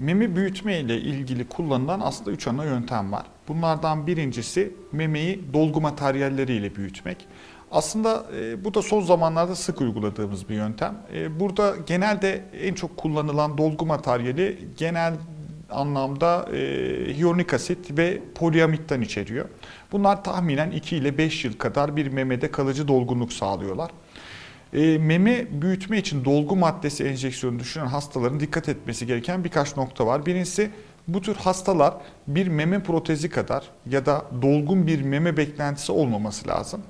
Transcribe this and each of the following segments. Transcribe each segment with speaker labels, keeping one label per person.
Speaker 1: Meme büyütme ile ilgili kullanılan aslında 3 ana yöntem var. Bunlardan birincisi memeyi dolgu materyalleriyle büyütmek. Aslında e, bu da son zamanlarda sık uyguladığımız bir yöntem. E, burada genelde en çok kullanılan dolgu materyali genel anlamda e, hyaluronik asit ve poliamitten içeriyor. Bunlar tahminen 2 ile 5 yıl kadar bir memede kalıcı dolgunluk sağlıyorlar. E, meme büyütme için dolgu maddesi enjeksiyonu düşünen hastaların dikkat etmesi gereken birkaç nokta var. Birincisi bu tür hastalar bir meme protezi kadar ya da dolgun bir meme beklentisi olmaması lazım.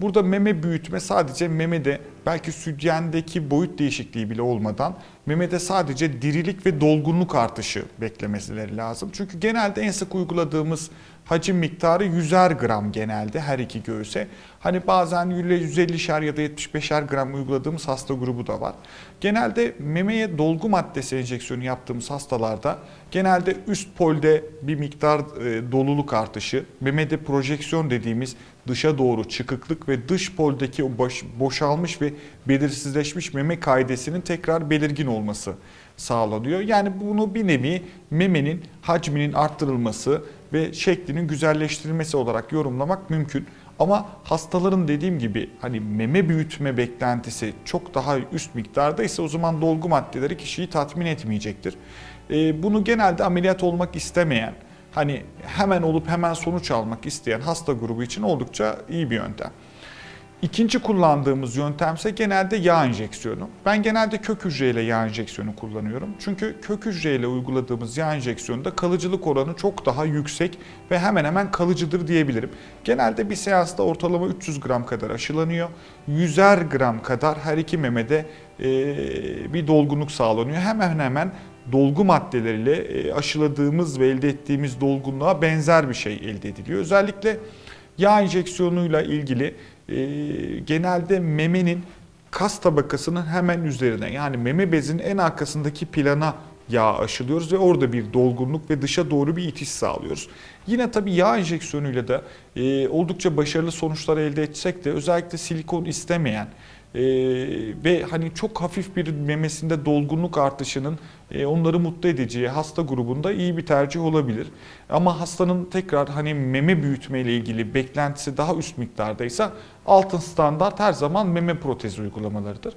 Speaker 1: Burada meme büyütme sadece memede belki sütyendeki boyut değişikliği bile olmadan memede sadece dirilik ve dolgunluk artışı beklemeleri lazım. Çünkü genelde en sık uyguladığımız hacim miktarı 100'er gram genelde her iki göğüse. Hani bazen 150'şer ya da 75'er gram uyguladığımız hasta grubu da var. Genelde memeye dolgu maddesi enjeksiyonu yaptığımız hastalarda genelde üst polde bir miktar e, doluluk artışı, memede projeksiyon dediğimiz dışa doğru çıkıklık ve dış poldeki boş, boşalmış ve belirsizleşmiş meme kaidesinin tekrar belirgin olması sağlanıyor. Yani bunu bir nevi memenin hacminin arttırılması ve şeklinin güzelleştirilmesi olarak yorumlamak mümkün. Ama hastaların dediğim gibi hani meme büyütme beklentisi çok daha üst miktarda ise o zaman dolgu maddeleri kişiyi tatmin etmeyecektir. Ee, bunu genelde ameliyat olmak istemeyen, hani hemen olup hemen sonuç almak isteyen hasta grubu için oldukça iyi bir yöntem. İkinci kullandığımız yöntemse genelde yağ enjeksiyonu. Ben genelde kök hücreyle yağ enjeksiyonu kullanıyorum. Çünkü kök hücreyle uyguladığımız yağ enjeksiyonunda kalıcılık oranı çok daha yüksek ve hemen hemen kalıcıdır diyebilirim. Genelde bir seansta ortalama 300 gram kadar aşılanıyor. 100'er gram kadar her iki memede bir dolgunluk sağlanıyor. Hemen hemen dolgu maddeleriyle aşıladığımız ve elde ettiğimiz dolgunluğa benzer bir şey elde ediliyor. Özellikle yağ enjeksiyonuyla ilgili e, genelde memenin kas tabakasının hemen üzerine yani meme bezinin en arkasındaki plana yağ aşılıyoruz ve orada bir dolgunluk ve dışa doğru bir itiş sağlıyoruz. Yine tabii yağ enjeksiyonuyla da e, oldukça başarılı sonuçlar elde etsek de özellikle silikon istemeyen e, ve hani çok hafif bir memesinde dolgunluk artışının e, onları mutlu edeceği hasta grubunda iyi bir tercih olabilir. Ama hastanın tekrar hani meme büyütme ile ilgili beklentisi daha üst miktardaysa altın standart her zaman meme protezi uygulamalarıdır.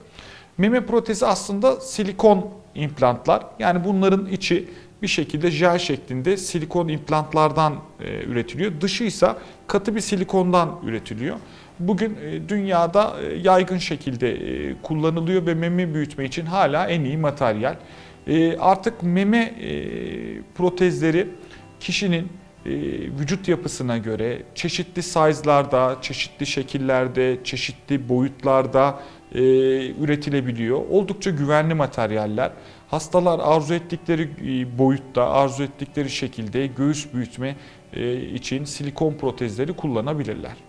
Speaker 1: Meme protezi aslında silikon implantlar. Yani bunların içi bir şekilde jel şeklinde silikon implantlardan e, üretiliyor. Dışı ise katı bir silikondan üretiliyor. Bugün e, dünyada e, yaygın şekilde e, kullanılıyor ve meme büyütme için hala en iyi materyal. E, artık meme e, protezleri kişinin e, vücut yapısına göre çeşitli size'larda, çeşitli şekillerde, çeşitli boyutlarda e, üretilebiliyor. Oldukça güvenli materyaller. Hastalar arzu ettikleri e, boyutta, arzu ettikleri şekilde göğüs büyütme e, için silikon protezleri kullanabilirler.